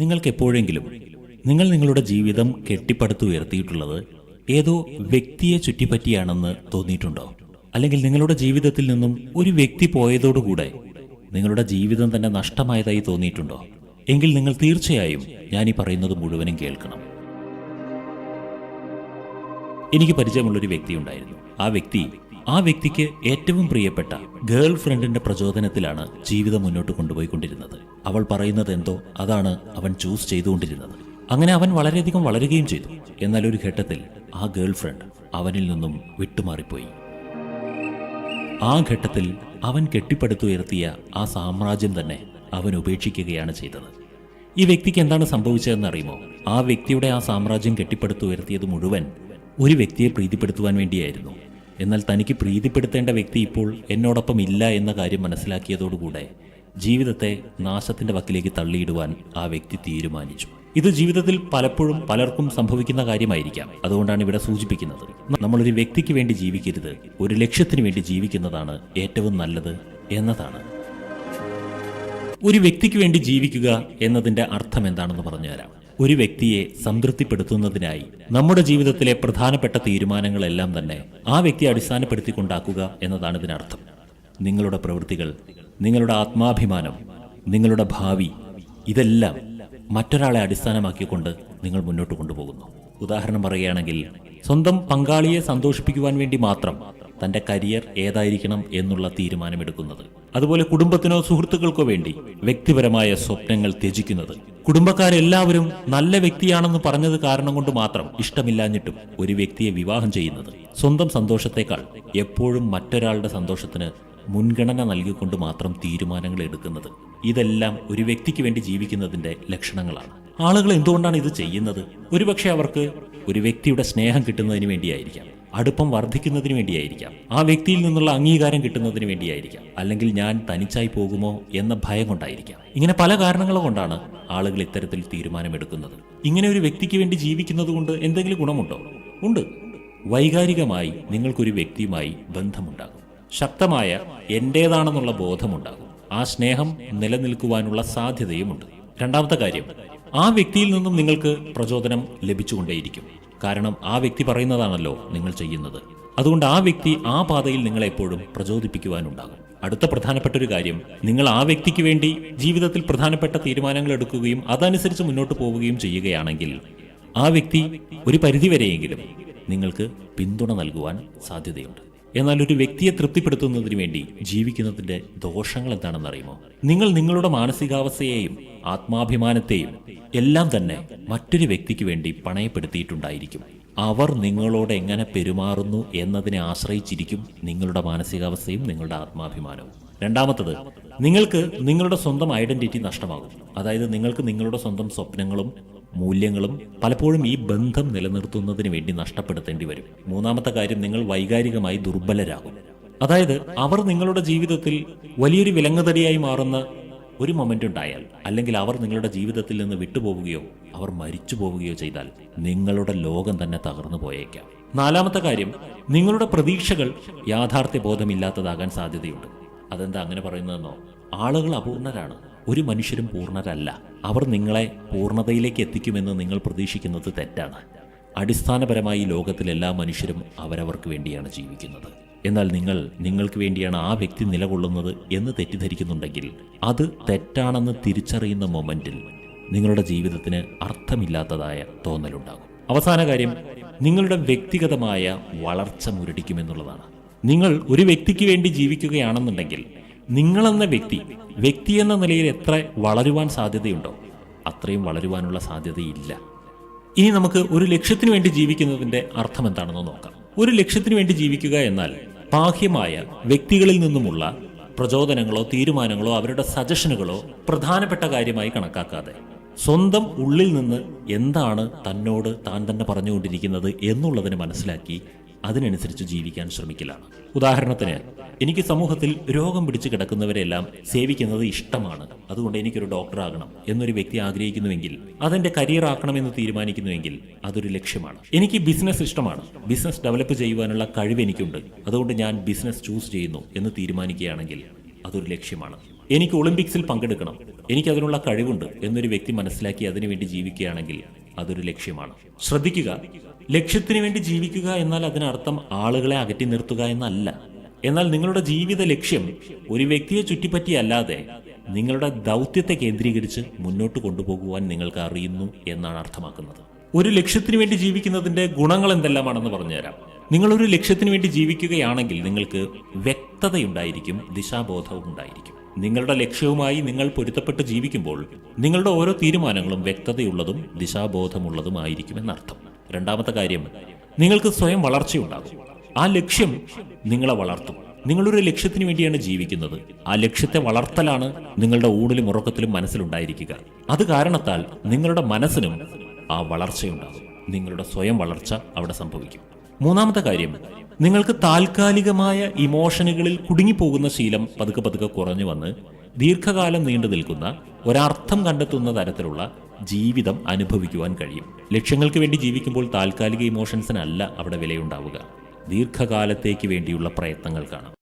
നിങ്ങൾക്ക് എപ്പോഴെങ്കിലും നിങ്ങൾ നിങ്ങളുടെ ജീവിതം കെട്ടിപ്പടുത്തുയർത്തിയിട്ടുള്ളത് ഏതോ വ്യക്തിയെ ചുറ്റിപ്പറ്റിയാണെന്ന് തോന്നിയിട്ടുണ്ടോ? അല്ലെങ്കിൽ നിങ്ങളുടെ ജീവിതത്തിൽ നിന്നും ഒരു വ്യക്തി പോയതോടുകൂടെ നിങ്ങളുടെ ജീവിതം തന്നെ നഷ്ടമായതായി തോന്നിയിട്ടുണ്ടോ? എങ്കിൽ നിങ്ങൾ തീർച്ചയായും ഞാൻ ഈ പറയുന്നത് മുഴുവനും കേൾക്കണം. എനിക്ക് പരിചയമുള്ളൊരു വ്യക്തി ഉണ്ടായിരുന്നു. ആ വ്യക്തി ആ വ്യക്തിക്ക് ഏറ്റവും പ്രിയപ്പെട്ട ഗേൾ ഫ്രണ്ടിന്റെ പ്രചോദനത്തിലാണ് ജീവിതം മുന്നോട്ട് കൊണ്ടുപോയിക്കൊണ്ടിരുന്നത്. അവൾ പറയുന്നത് എന്തോ അതാണ് അവൻ ചൂസ് ചെയ്തുകൊണ്ടിരുന്നത്. അങ്ങനെ അവൻ വളരെയധികം വളരുകയും ചെയ്തു. എന്നാൽ ഒരു ഘട്ടത്തിൽ ആ ഗേൾ ഫ്രണ്ട് അവനിൽ നിന്നും വിട്ടുമാറിപ്പോയി. ആ ഘട്ടത്തിൽ അവൻ കെട്ടിപ്പടുത്തുയർത്തിയ ആ സാമ്രാജ്യം തന്നെ അവൻ ഉപേക്ഷിക്കുകയാണ് ചെയ്തത്. ഈ വ്യക്തിക്ക് എന്താണ് സംഭവിച്ചതെന്ന് അറിയുമോ? ആ വ്യക്തിയുടെ ആ സാമ്രാജ്യം കെട്ടിപ്പടുത്തുയർത്തിയത് മുഴുവൻ ഒരു വ്യക്തിയെ പ്രീതിപ്പെടുത്തുവാൻ വേണ്ടിയായിരുന്നു. എന്നാൽ തനിക്ക് പ്രീതിപ്പെടുത്തേണ്ട വ്യക്തി ഇപ്പോൾ എന്നോടൊപ്പം ഇല്ല എന്ന കാര്യം മനസ്സിലാക്കിയതോടുകൂടെ ജീവിതത്തെ നാശത്തിന്റെ വക്കിലേക്ക് തള്ളിയിടുവാൻ ആ വ്യക്തി തീരുമാനിച്ചു. ഇത് ജീവിതത്തിൽ പലപ്പോഴും പലർക്കും സംഭവിക്കുന്ന കാര്യമായിരിക്കാം. അതുകൊണ്ടാണ് ഇവിടെ സൂചിപ്പിക്കുന്നത്. നമ്മളൊരു വ്യക്തിക്ക് വേണ്ടി ജീവിക്കരുത് ഒരു ലക്ഷ്യത്തിന് വേണ്ടി ജീവിക്കുന്നതാണ് ഏറ്റവും നല്ലത് എന്നതാണ്. ഒരു വ്യക്തിക്ക് വേണ്ടി ജീവിക്കുക എന്നതിന്റെ അർത്ഥം എന്താണെന്ന് പറഞ്ഞുതരാം. ഒരു വ്യക്തിയെ സംതൃപ്തിപ്പെടുത്തുന്നതിനായി നമ്മുടെ ജീവിതത്തിലെ പ്രധാനപ്പെട്ട തീരുമാനങ്ങളെല്ലാം തന്നെ ആ വ്യക്തിയെ അടിസ്ഥാനപ്പെടുത്തിക്കൊണ്ടാക്കുക എന്നതാണ് ഇതിനർത്ഥം. നിങ്ങളുടെ പ്രവൃത്തികൾ നിങ്ങളുടെ ആത്മാഭിമാനം നിങ്ങളുടെ ഭാവി ഇതെല്ലാം മറ്റൊരാളെ അടിസ്ഥാനമാക്കിക്കൊണ്ട് നിങ്ങൾ മുന്നോട്ട് കൊണ്ടുപോകുന്നു. ഉദാഹരണം പറയുകയാണെങ്കിൽ സ്വന്തം പങ്കാളിയെ സന്തോഷിപ്പിക്കുവാൻ വേണ്ടി മാത്രം തന്റെ കരിയർ ഏതായിരിക്കണം എന്നുള്ള തീരുമാനമെടുക്കുന്നത്. അതുപോലെ കുടുംബത്തിനോ സുഹൃത്തുക്കൾക്കോ വേണ്ടി വ്യക്തിപരമായ സ്വപ്നങ്ങൾ ത്യജിക്കുന്നത്. കുടുംബക്കാരെല്ലാവരും നല്ല വ്യക്തിയാണെന്ന് പറഞ്ഞത് കാരണം കൊണ്ട് മാത്രം ഇഷ്ടമില്ലാഞ്ഞിട്ടും ഒരു വ്യക്തിയെ വിവാഹം ചെയ്യുന്നത് സ്വന്തം സന്തോഷത്തെക്കാൾ എപ്പോഴും മറ്റൊരാളുടെ സന്തോഷത്തിന് മുൻഗണന നൽകിക്കൊണ്ട് മാത്രം തീരുമാനങ്ങൾ എടുക്കുന്നത് ഇതെല്ലാം ഒരു വ്യക്തിക്ക് വേണ്ടി ജീവിക്കുന്നതിന്റെ ലക്ഷണങ്ങളാണ്. ആളുകൾ എന്തുകൊണ്ടാണ് ഇത് ചെയ്യുന്നത്? ഒരുപക്ഷെ അവർക്ക് ഒരു വ്യക്തിയുടെ സ്നേഹം കിട്ടുന്നതിന് വേണ്ടിയായിരിക്കാം. അടുപ്പം വർദ്ധിക്കുന്നതിന് വേണ്ടിയായിരിക്കാം. ആ വ്യക്തിയിൽ നിന്നുള്ള അംഗീകാരം കിട്ടുന്നതിന് വേണ്ടിയായിരിക്കാം. അല്ലെങ്കിൽ ഞാൻ തനിച്ചായി പോകുമോ എന്ന ഭയം കൊണ്ടായിരിക്കാം. ഇങ്ങനെ പല കാരണങ്ങൾ കൊണ്ടാണ് ആളുകൾ ഇത്തരത്തിൽ തീരുമാനമെടുക്കുന്നത്. ഇങ്ങനെ ഒരു വ്യക്തിക്ക് വേണ്ടി ജീവിക്കുന്നത് കൊണ്ട് എന്തെങ്കിലും ഗുണമുണ്ടോ? ഉണ്ട്. വൈകാരികമായി നിങ്ങൾക്കൊരു വ്യക്തിയുമായി ബന്ധമുണ്ടാകും. ശക്തമായ എന്റേതാണെന്നുള്ള ബോധമുണ്ടാകും. ആ സ്നേഹം നിലനിൽക്കുവാനുള്ള സാധ്യതയുമുണ്ട്. രണ്ടാമത്തെ കാര്യം ആ വ്യക്തിയിൽ നിന്നും നിങ്ങൾക്ക് പ്രചോദനം ലഭിച്ചുകൊണ്ടേയിരിക്കും. കാരണം ആ വ്യക്തി പറയുന്നതാണല്ലോ നിങ്ങൾ ചെയ്യുന്നത്. അതുകൊണ്ട് ആ വ്യക്തി ആ പാതയിൽ നിങ്ങളെപ്പോഴും പ്രചോദിപ്പിക്കുവാനുണ്ടാകും. അടുത്ത പ്രധാനപ്പെട്ട ഒരു കാര്യം നിങ്ങൾ ആ വ്യക്തിക്ക് വേണ്ടി ജീവിതത്തിൽ പ്രധാനപ്പെട്ട തീരുമാനങ്ങൾ എടുക്കുകയും അതനുസരിച്ച് മുന്നോട്ട് പോവുകയും ചെയ്യുകയാണെങ്കിൽ ആ വ്യക്തി ഒരു പരിധിവരെയെങ്കിലും നിങ്ങൾക്ക് പിന്തുണ നൽകുവാൻ സാധ്യതയുണ്ട്. എന്നാൽ ഒരു വ്യക്തിയെ തൃപ്തിപ്പെടുത്തുന്നതിന് വേണ്ടി ജീവിക്കുന്നതിന്റെ ദോഷങ്ങൾ എന്താണെന്ന് അറിയുമോ? നിങ്ങൾ നിങ്ങളുടെ മാനസികാവസ്ഥയെയും ആത്മാഭിമാനത്തെയും എല്ലാം തന്നെ മറ്റൊരു വ്യക്തിക്ക് വേണ്ടി പണയപ്പെടുത്തിയിട്ടുണ്ടായിരിക്കും. അവർ നിങ്ങളോട് എങ്ങനെ പെരുമാറുന്നു എന്നതിനെ ആശ്രയിച്ചിരിക്കും നിങ്ങളുടെ മാനസികാവസ്ഥയും നിങ്ങളുടെ ആത്മാഭിമാനവും. രണ്ടാമത്തത് നിങ്ങൾക്ക് നിങ്ങളുടെ സ്വന്തം ഐഡന്റിറ്റി നഷ്ടമാകും. അതായത് നിങ്ങൾക്ക് നിങ്ങളുടെ സ്വന്തം സ്വപ്നങ്ങളും മൂല്യങ്ങളും പലപ്പോഴും ഈ ബന്ധം നിലനിർത്തുന്നതിന് വേണ്ടി നഷ്ടപ്പെടുത്തേണ്ടി വരും. മൂന്നാമത്തെ കാര്യം നിങ്ങൾ വൈകാരികമായി ദുർബലരാകും. അതായത് അവർ നിങ്ങളുടെ ജീവിതത്തിൽ വലിയൊരു വിലങ്ങുതടിയായി മാറുന്ന ഒരു മൊമെന്റ് ഉണ്ടായാൽ അല്ലെങ്കിൽ അവർ നിങ്ങളുടെ ജീവിതത്തിൽ നിന്ന് വിട്ടുപോവുകയോ അവർ മരിച്ചു പോവുകയോ ചെയ്താൽ നിങ്ങളുടെ ലോകം തന്നെ തകർന്നു പോയേക്കാം. നാലാമത്തെ കാര്യം നിങ്ങളുടെ പ്രതീക്ഷകൾ യാഥാർത്ഥ്യ ബോധമില്ലാത്തതാകാൻ സാധ്യതയുണ്ട്. അതെന്താ അങ്ങനെ പറയുന്നതെന്നോ? ആളുകൾ അപൂർണരാണ്. ഒരു മനുഷ്യരും പൂർണരല്ല. അവർ നിങ്ങളെ പൂർണതയിലേക്ക് എത്തിക്കുമെന്ന് നിങ്ങൾ പ്രതീക്ഷിക്കുന്നത് തെറ്റാണ്. അടിസ്ഥാനപരമായി ലോകത്തിലെല്ലാ മനുഷ്യരും അവരവർക്ക് വേണ്ടിയാണ് ജീവിക്കുന്നത്. എന്നാൽ നിങ്ങൾ നിങ്ങൾക്ക് വേണ്ടിയാണ് ആ വ്യക്തി നിലകൊള്ളുന്നത് എന്ന് തെറ്റിദ്ധരിക്കുന്നുണ്ടെങ്കിൽ അത് തെറ്റാണെന്ന് തിരിച്ചറിയുന്ന മൊമെന്റിൽ നിങ്ങളുടെ ജീവിതത്തിന് അർത്ഥമില്ലാത്തതായ തോന്നലുണ്ടാകും. അവസാന കാര്യം നിങ്ങളുടെ വ്യക്തിഗതമായ വളർച്ച മുരടിക്കുമെന്നുള്ളതാണ്. നിങ്ങൾ ഒരു വ്യക്തിക്ക് വേണ്ടി ജീവിക്കുകയാണെന്നുണ്ടെങ്കിൽ നിങ്ങളെന്ന വ്യക്തി വ്യക്തി എന്ന നിലയിൽ എത്ര വളരുവാൻ സാധ്യതയുണ്ടോ അത്രയും വളരുവാനുള്ള സാധ്യതയില്ല. ഇനി നമുക്ക് ഒരു ലക്ഷ്യത്തിന് വേണ്ടി ജീവിക്കുന്നതിന്റെ അർത്ഥം എന്താണെന്ന് നോക്കാം. ഒരു ലക്ഷ്യത്തിന് വേണ്ടി ജീവിക്കുക എന്നാൽ ബാഹ്യമായ വ്യക്തികളിൽ നിന്നുമുള്ള പ്രചോദനങ്ങളോ തീരുമാനങ്ങളോ അവരുടെ സജഷനുകളോ പ്രധാനപ്പെട്ട കാര്യമായി കണക്കാക്കാതെ സ്വന്തം ഉള്ളിൽ നിന്ന് എന്താണ് തന്നോട് താൻ തന്നെ പറഞ്ഞുകൊണ്ടിരിക്കുന്നത് എന്നുള്ളതിനെ മനസ്സിലാക്കി അതിനനുസരിച്ച് ജീവിക്കാൻ ശ്രമിക്കലാണ്. ഉദാഹരണത്തിന് എനിക്ക് സമൂഹത്തിൽ രോഗം പിടിച്ചു കിടക്കുന്നവരെല്ലാം സേവിക്കുന്നത് ഇഷ്ടമാണ്. അതുകൊണ്ട് എനിക്കൊരു ഡോക്ടറാകണം എന്നൊരു വ്യക്തി ആഗ്രഹിക്കുന്നുവെങ്കിൽ അതെന്റെ കരിയർ ആക്കണമെന്ന് തീരുമാനിക്കുന്നുവെങ്കിൽ അതൊരു ലക്ഷ്യമാണ്. എനിക്ക് ബിസിനസ് ഇഷ്ടമാണ്. ബിസിനസ് ഡെവലപ്പ് ചെയ്യുവാനുള്ള കഴിവ് എനിക്കുണ്ട്. അതുകൊണ്ട് ഞാൻ ബിസിനസ് ചൂസ് ചെയ്യുന്നു എന്ന് തീരുമാനിക്കുകയാണെങ്കിൽ അതൊരു ലക്ഷ്യമാണ്. എനിക്ക് ഒളിമ്പിക്സിൽ പങ്കെടുക്കണം. എനിക്കതിനുള്ള കഴിവുണ്ട് എന്നൊരു വ്യക്തി മനസ്സിലാക്കി അതിനുവേണ്ടി ജീവിക്കുകയാണെങ്കിൽ അതൊരു ലക്ഷ്യമാണ്. ശ്രദ്ധിക്കുക. ലക്ഷ്യത്തിന് വേണ്ടി ജീവിക്കുക എന്നാൽ അതിനർത്ഥം ആളുകളെ അകറ്റി നിർത്തുക എന്നല്ല. എന്നാൽ നിങ്ങളുടെ ജീവിത ലക്ഷ്യം ഒരു വ്യക്തിയെ ചുറ്റിപ്പറ്റിയല്ലാതെ നിങ്ങളുടെ ദൗത്യത്തെ കേന്ദ്രീകരിച്ച് മുന്നോട്ട് കൊണ്ടുപോകുവാൻ നിങ്ങൾക്ക് അറിയുന്നു എന്നാണ് അർത്ഥമാക്കുന്നത്. ഒരു ലക്ഷ്യത്തിന് വേണ്ടി ജീവിക്കുന്നതിന്റെ ഗുണങ്ങൾ എന്തെല്ലാമാണെന്ന് പറഞ്ഞുതരാം. നിങ്ങളൊരു ലക്ഷ്യത്തിന് വേണ്ടി ജീവിക്കുകയാണെങ്കിൽ നിങ്ങൾക്ക് വ്യക്തതയുണ്ടായിരിക്കും ദിശാബോധവും ഉണ്ടായിരിക്കും. നിങ്ങളുടെ ലക്ഷ്യവുമായി നിങ്ങൾ പൊരുത്തപ്പെട്ട് ജീവിക്കുമ്പോൾ നിങ്ങളുടെ ഓരോ തീരുമാനങ്ങളും വ്യക്തതയുള്ളതും ദിശാബോധമുള്ളതുമായിരിക്കുമെന്നർത്ഥം. രണ്ടാമത്തെ കാര്യം നിങ്ങൾക്ക് സ്വയം വളർച്ചയുണ്ടാകും. ആ ലക്ഷ്യം നിങ്ങളെ വളർത്തും. നിങ്ങളൊരു ലക്ഷ്യത്തിന് വേണ്ടിയാണ് ജീവിക്കുന്നത്. ആ ലക്ഷ്യത്തെ വളർത്തലാണ് നിങ്ങളുടെ ഊണിലും ഉറക്കത്തിലും മനസ്സിലുണ്ടായിരിക്കുക. അത് കാരണത്താൽ നിങ്ങളുടെ മനസ്സിനും ആ വളർച്ചയുണ്ടാകും. നിങ്ങളുടെ സ്വയം വളർച്ച അവിടെ സംഭവിക്കും. മൂന്നാമത്തെ കാര്യം നിങ്ങൾക്ക് താൽക്കാലികമായ ഇമോഷനുകളിൽ കുടുങ്ങിപ്പോകുന്ന ശീലം പതുക്കെ പതുക്കെ കുറഞ്ഞു വന്ന് ദീർഘകാലം നീണ്ടു നിൽക്കുന്ന ഒരർത്ഥം കണ്ടെത്തുന്ന തരത്തിലുള്ള ജീവിതം അനുഭവിക്കുവാൻ കഴിയും. ലക്ഷ്യങ്ങൾക്ക് വേണ്ടി ജീവിക്കുമ്പോൾ താൽക്കാലിക ഇമോഷൻസിനല്ല അവിടെ വിലയുണ്ടാവുക. ദീർഘകാലത്തേക്ക് വേണ്ടിയുള്ള പ്രയത്നങ്ങൾക്കാണ്